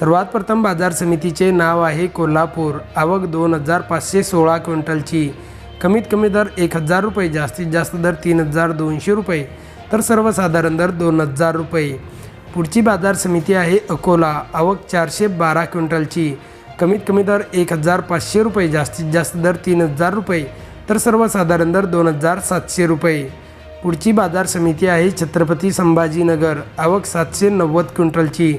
सर्वात प्रथम बाजार समितीचे नाव आहे कोल्हापूर. आवक दोन हजार पाचशे सोळा क्विंटलची. कमीत कमी दर एक हजार रुपये जास्तीत जास्त दर तीन हजार दोनशे रुपये तर सर्वसाधारण दर दोन हजार रुपये. पुढची बाजार समिती आहे अकोला. आवक चारशे बारा क्विंटलची. कमीत कमी दर एक हजार पाचशे रुपये जास्तीत जास्त दर तीन हजार रुपये तर सर्वसाधारण दर दोन हजार सातशे रुपये. पुढची बाजार समिती आहे छत्रपती संभाजीनगर. आवक सातशे नव्वद क्विंटलची.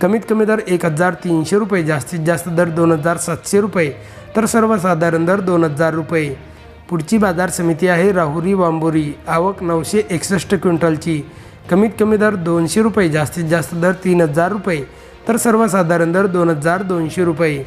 कमीत कमी दर एक हजार तीनशे रुपये जास्तीत जास्त दर दोन हजार सातशे रुपये. तर सर्वसाधारण दर दोन हजार रुपये. पुढची बाजार समिती आहे राहुरी वांबोरी आवक नऊशे एकसष्ट क्विंटलची. कमीत कमी दर दोनशे रुपये जास्तीत जास्त दर तीन हजार रुपये. तर सर्वसाधारण दर दोन हजार दोनशे रुपये.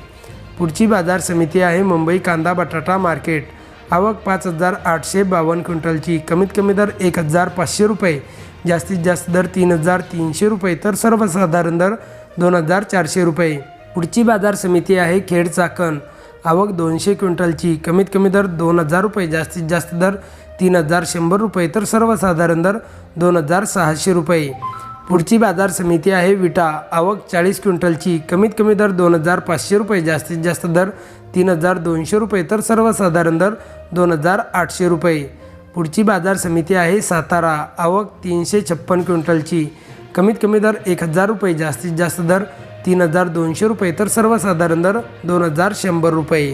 पुढची बाजार समिती आहे मुंबई कांदा बटाटा मार्केट. आवक पाच हजार आठशे बावन्न क्विंटलची. कमीत कमी दर एक हजार पाचशे रुपये. जास्तीत जास्त दर तीन हजार तीनशे रुपये. तर सर्वसाधारण दर दोन हजार चारशे रुपये. पुढची बाजार समिती आहे खेड चाकण. आवक दोनशे क्विंटलची. कमीत कमी दर दोन हजार रुपये जास्तीत जास्त दर तीन हजार शंभर रुपये तर सर्वसाधारण दर दोन हजार सहाशे रुपये. पुढची बाजार समिती आहे विटा. आवक चाळीस क्विंटलची. कमीत कमी दर दोन हजार पाचशे रुपये जास्तीत जास्त दर तीन हजार दोनशे रुपये तर सर्वसाधारण दर दोन हजार आठशे रुपये. पुढची बाजार समिती आहे सातारा. आवक तीनशे छप्पन क्विंटलची. कमीत कमी दर एक हजार रुपये जास्तीत जास्त दर तीन हजार दोनशे रुपये. तर सर्वसाधारण दर दोन हजार शंभर रुपये.